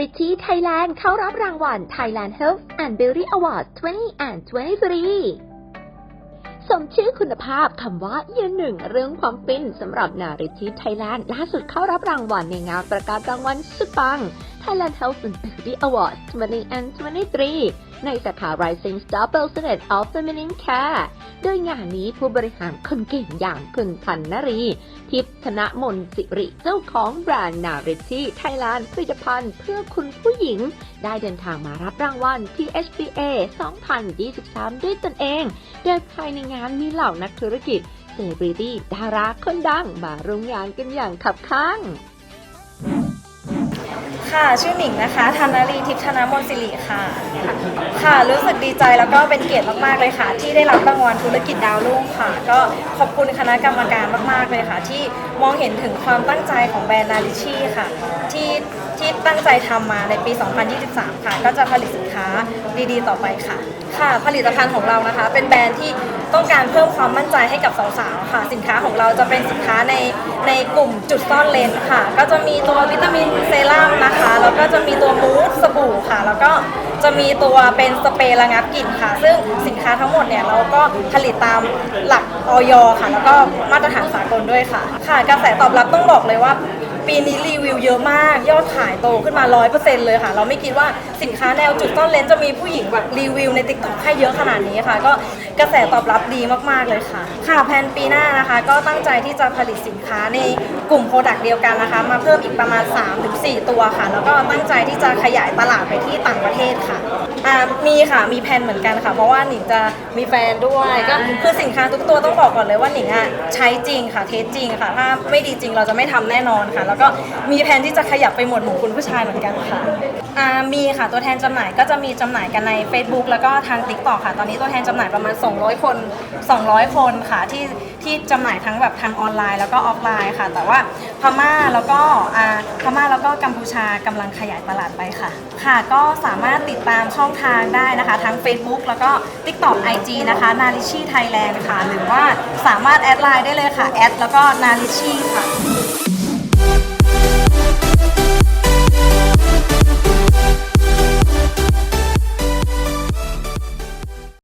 Charity Thailand เข้ารับรางวัล Thailand Health and Beauty Award 20 and 23 สมชื่อคุณภาพคำว่ายืนหนึ่งเรื่องความฟินสำหรับนาริชิไทยแลนด์ล่าสุดเข้ารับรางวัลในงานประกาศรางวัลสุดปัง Thailand Health and Beauty Award 20 and 23 ในสาขา Rising Star President of Feminine Care โดยงานนี้ผู้บริหารคนเก่งอย่างคุณพันนรี ทิพธนมนสิริเจ้าของแบรนด์นาริชีไทยแลนด์ผลิตภัณฑ์เพื่อคุณผู้หญิง ได้เดินทางมารับรางวัลที่ HBA 2023 ด้วยตนเอง โดยภายในงานมีเหล่านักธุรกิจเซเลบริตี้ดาราคนดังมาร่วมงานกันอย่างขับข้าง ค่ะ ชื่อหนิงนะคะ ธนรีทิพย์ธนมนศิริค่ะ ค่ะ รู้สึกดีใจแล้วก็เป็นเกียรติมากๆเลยค่ะ ที่ได้รับรางวัลธุรกิจดาวรุ่งค่ะ ก็ขอบคุณคณะกรรมการมากๆเลยค่ะ ที่มองเห็นถึงความตั้งใจของแบรนด์นาริชี่ค่ะ ที่ที่ตั้งใจทำมาในปี 2023 ค่ะ ก็จะผลิตสินค้าดีๆ ต่อไปค่ะ ค่ะ ผลิตภัณฑ์ของเรานะคะ เป็นแบรนด์ที่ ต้องการเพิ่มความมั่นใจให้กับสาวๆค่ะ สินค้าของเราจะเป็นสินค้าในในกลุ่มจุดซ่อนเลนค่ะ ก็จะมีตัววิตามินเซรั่มนะคะแล้วก็จะมีตัวมูสสบู่ค่ะ แล้วก็จะมีตัวเป็นสเปรย์ระงับกลิ่นค่ะ ซึ่งสินค้าทั้งหมดเนี่ยเราก็ผลิตตามหลักออยค่ะ แล้วก็มาตรฐานสากลด้วยค่ะ ค่ะกระแสตอบรับต้องบอกเลยว่าปีนี้รีวิวเยอะมาก ยอดขายโตขึ้นมา 100%เลยค่ะ เราไม่คิดว่าสินค้าแนวจุดต้อนเลนจะมีผู้หญิงแบบรีวิวใน t ิ k t o k ให้เยอะขนาดนี้ค่ะ ก็กระแสตอบรับดีมากๆเลยค่ะ ค่ะแผนปีหน้านะคะ ก็ตั้งใจที่จะผลิตสินค้าในกลุ่มโปรดักต์เดียวกันนะคะ มาเพิ่มอีกประมาณ 3-4 ตัวค่ะ แล้วก็ตั้งใจที่จะขยายตลาดไปที่ต่างประเทศค่ะอ่ามีค่ะมีแผนเหมือนกันค่ะ เพราะว่าหนิงจะมีแฟนด้วยก็คือสินค้าทุกตัวต้องบอกก่อนเลยว่าหนิงอะใช้จริงค่ะเทสจริงค่ะ ถ้าไม่ดีจริงเราจะไม่ทำแน่นอนค่ะแล้วก็มีแผนที่จะขยับไปหมวดหมู่คุณผู้ชายเหมือนกันค่ะอ่ามีค่ะตัวแทนจำหน่ายก็จะมีจำหน่ายกันใน Facebook แล้วก็ทาง t ิ k t o k ค่ะ ตอนนี้ตัวแทนจำหน่ายประมาณ 200 คน 200 คนค่ะที่ที่จำหน่ายทั้งแบบทางออนไลน์ แล้วก็ออฟไลน์ค่ะ แต่ว่าพม่าแล้วก็อ่าพม่าแล้วก็กัมพูชากำลังขยายตลาดไปค่ะ ค่ะ ก็สามารถติดตามช่องทางได้นะคะ ทั้ง Facebook แล้วก็ TikTok IG นะคะนาริชีไทยแลนด์ค่ะ หรือว่าสามารถแอดไลน์ได้เลยค่ะแอดแล้วก็นาริชีค่ะ